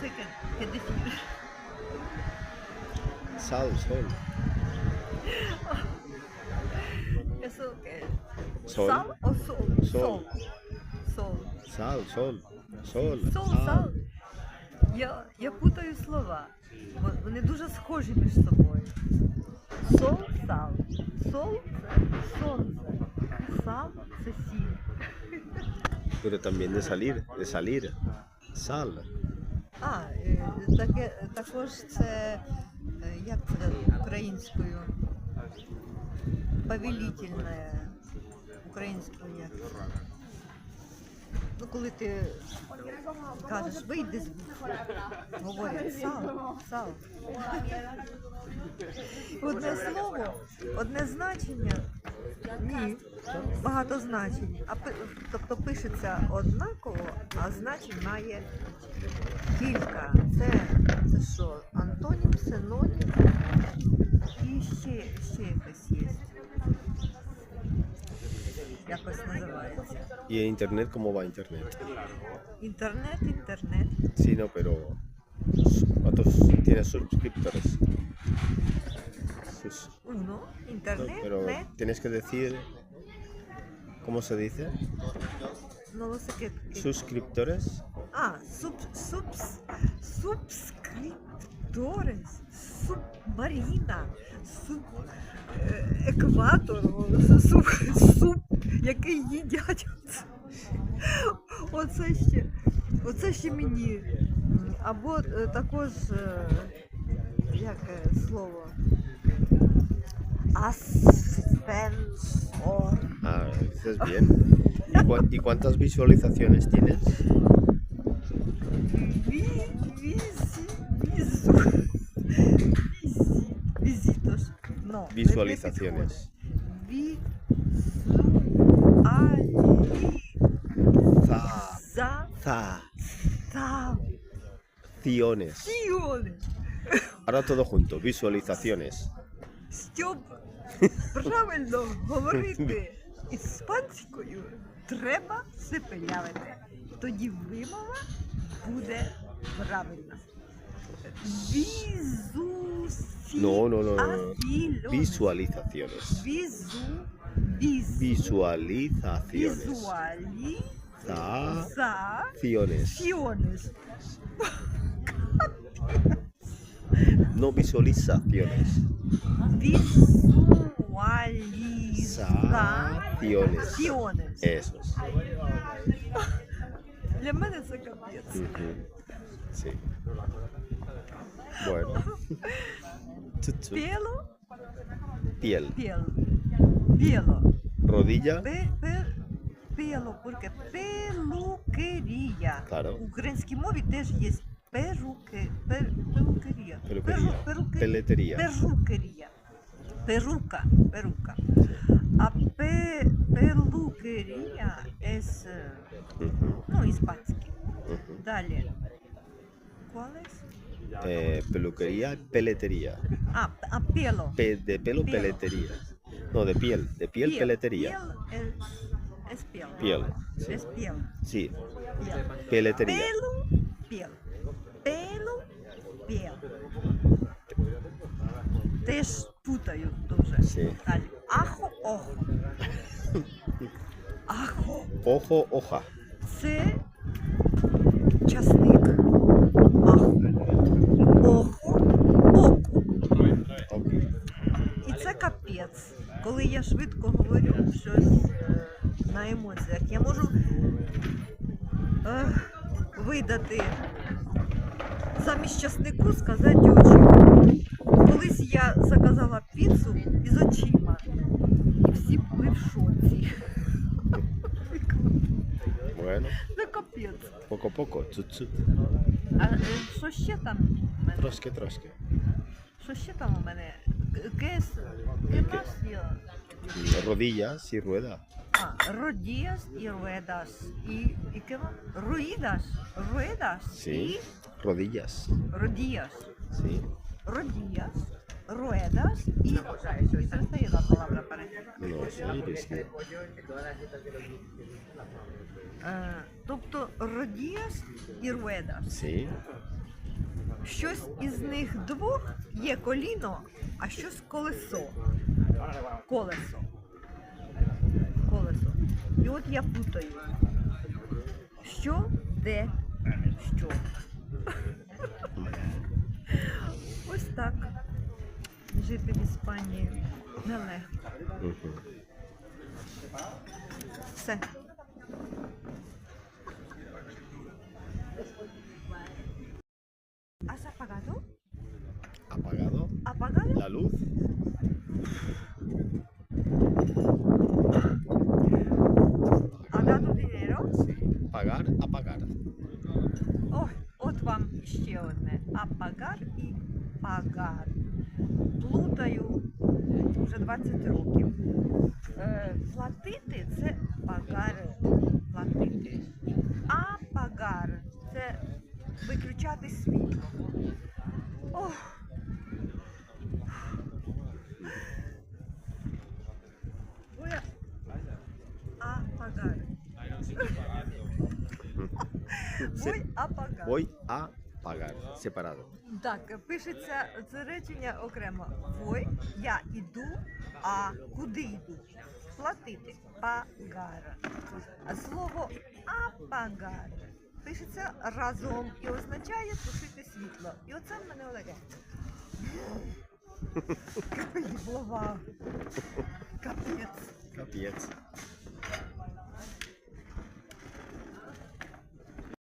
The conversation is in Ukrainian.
sé qué, qué decir. Sal, sol. ¿Eso qué? Sol. ¿Sal o sol? Sol. Sol. Sal, sol. Sol. Сол, сал. Я, я путаю слова. бо Вони дуже схожі між собою. Сол, сал. Сол це сонце. Сал це сіль. Pero también de salir, de salir. Sal. А, е, таке, також це, е, як це українською? Повелительне. Українською як? Ну, коли ти кажеш, вийди звідси, говорять сал, сал. Одне слово, одне значення, ні, багато значень. А тобто пишеться однаково, а значень має кілька. Це, це що? Антонім, синонім і ще, ще якось є. Якось називається. ¿Y en internet cómo va internet? Інтернет, інтернет. Sí, no, pero. ¿Cuántos tienes suscriptores? Sus- Уно, no, інтернет, pero нет. tienes que decir. ¿Cómo se dice? Ну, ось таке. Suscriptores. А, суб, субс, субскриптores, субмаріна, суб, е, екватор, суб, суп, який їдять. Оце ще, оце ще мені. М, Або е, також, е, яке слово? Ascensor. Ah, dices bien. ¿Y, cuántas visualizaciones tienes? Visitos. No. Visualizaciones. Visualizaciones. Ahora todo junto, visualizaciones. Щоб правильно говорити іспанською, треба сипелявити. Тоді вимова буде правильна. Візусі. No, no, no, no, no. афільони. Visualizaciones. Візу. Віз. Visualizaciones. Візуалізаціонес. Zaciones. No visualizaciones. Візуалізаціонес. Eso es. Для мене це капець. Ujú. Sí. Bueno. Tut, tut. Пело, Piel. пел. Пело. Rodilla. Пе, пе, пело, porque пелукерія. Claro. У українській мові теж є перуки, пер, перукерія. peluquería. Perru, peletería. Perruquería. Peruca, peruca. A pe, peluquería es... Uh. No, hispánsky. Uh. Dale. ¿Cuál es? Eh, peluquería, peletería. Ah, a pelo. De pelo, pelo, peletería. No, de piel. De piel, piel peletería. Piel, es, piel. Piel. Es piel. Sí. Piel. Peletería. Pelo, piel. Теж путаю дуже. Sí. Далі. Ахо, охо. Ахо. Ojo, hoja. Це часник. Ахо. Охо. І це капець. Коли я швидко говорю щось е, на емоціях, я можу е, видати замість часнику сказати очі. Колись я заказала піцу із очима, і всі були в шоці. Bueno, Це капець. Chut, chut. А е, що ще там у мене? Trosque. Що ще там у мене? Кес, кемас є? Rodillas y rueda. Ah, rodillas y ruedas. ¿Y, y qué más? Ruidas, ruedas Sí. Rodillas. y rodillas. Sí. Rodillas, ruedas y... y esta es la palabra para Е, Тобто родіяс і руедас. Sí. щось із них двох є коліно, а щось колесо. Колесо. Колесо. І от я путаю. Що, де, що. Ось так. Жити в Іспанії нелегко. Ujú. Все. ¿Has apagado? Apagado ¿Apagado? la luz. Років. Е, платити це пагар. Платити. А пагар це виключати світло. Ох. Voy a apagar. Se- Voy a apagar. Pagar. Separado. Так, пишеться це речення окремо. Вой, я іду, а куди йду? Платити. А слово апагар пишеться разом і означає тушити світло. І оце в мене. Голова. Капець. Капец.